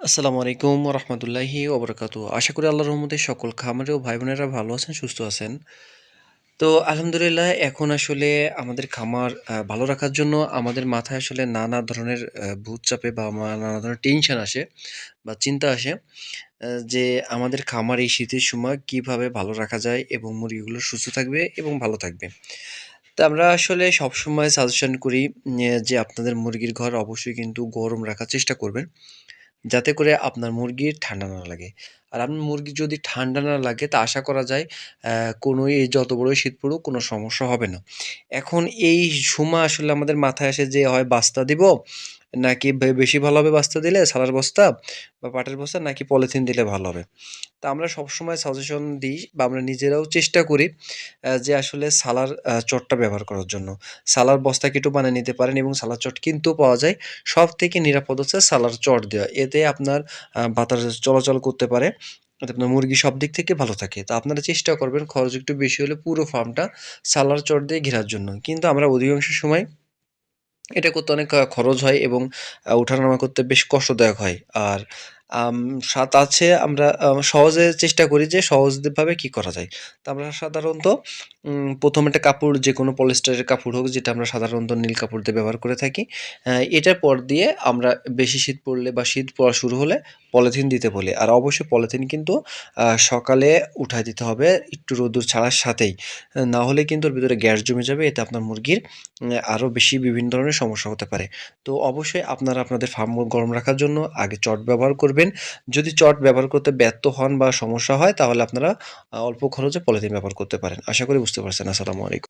আসসালামু আলাইকুম রহমতুল্লাহি ওবরাকাতু আশা করি আল্লাহর রহমতে সকল খামারে ও ভাই বোনেরা ভালো আছেন, সুস্থ আছেন। তো আলহামদুলিল্লাহ, এখন আসলে আমাদের খামার ভালো রাখার জন্য আমাদের মাথায় আসলে নানা ধরনের ভূত চাপে বা নানা ধরনের টেনশন আসে বা চিন্তা আসে যে আমাদের খামার এই শীতের সময় কীভাবে ভালো রাখা যায় এবং মুরগিগুলো সুস্থ থাকবে এবং ভালো থাকবে। তো আমরা আসলে সবসময় সাজেশন করি যে আপনাদের মুরগির ঘর অবশ্যই কিন্তু গরম রাখার চেষ্টা করবেন। যাতে করে আপনার মুরগির ঠান্ডা না লাগে। আর আপনার মুরগি যদি ঠান্ডা না লাগে, তা আশা করা যায় কোনো এই যত বড়ই শীত পড়ুক, কোনো সমস্যা হবে না। এখন এই সময় আসলে আমাদের মাথায় আসে যে, হয় বাস্তা দিব নাকি বেশি ভালো হবে বাস্তা দিলে, সালার বস্তা বা পাটের বস্তা, নাকি পলিথিন দিলে ভালো হবে। তো আমরা সবসময় সাজেশন দিই বা আমরা নিজেরাও চেষ্টা করি যে আসলে সালার চটটা ব্যবহার করার জন্য। সালার বস্তা কেটেও বানিয়ে নিতে পারেন এবং সালার চট কিন্তু পাওয়া যায়। সব থেকে নিরাপদ হচ্ছে সালার চট দেওয়া। এতে আপনার বাতাস চলাচল করতে পারে। আপনার মুরগি সব দিক থেকে ভালো থাকে। তো আপনারা চেষ্টা করবেন, খরচ একটু বেশি হলে পুরো ফার্মটা সালার চট দিয়ে ঘেরার জন্য। কিন্তু আমরা অধিকাংশ সময় এটা করতে অনেক খরচ হয় এবং ওঠানামা করতে বেশ কষ্টদায়ক হয়। আর সাথ আছে, আমরা সহজে চেষ্টা করি যে সহজভাবে কি করা যায়। তো আমরা সাধারণত প্রথম একটা কাপড় যে কোনো পলিস্টারের কাপড় হোক, যেটা আমরা সাধারণত নীল কাপড় দিয়ে ব্যবহার করে থাকি। এটার পর দিয়ে আমরা বেশি শীত পড়লে বা শীত পড়া শুরু হলে পলিথিন দিতে বলি। আর অবশ্যই পলিথিন কিন্তু সকালে উঠায় দিতে হবে, একটু রোদ্দুর ছাড়ার সাথেই। না হলে কিন্তু ওর ভিতরে গ্যাস জমে যাবে। এতে আপনার মুরগির আরও বেশি বিভিন্ন ধরনের সমস্যা হতে পারে। তো অবশ্যই আপনারা আপনাদের ফার্ম গরম রাখার জন্য আগে চট ব্যবহার করবেন। যদি চট ব্যবহার করতে ব্যর্থ হন বা সমস্যা হয়, তাহলে আপনারা অল্প খরচে পলিথিন ব্যবহার করতে পারেন। আশা করি বুঝতে পারছেন। আসসালামু আলাইকুম।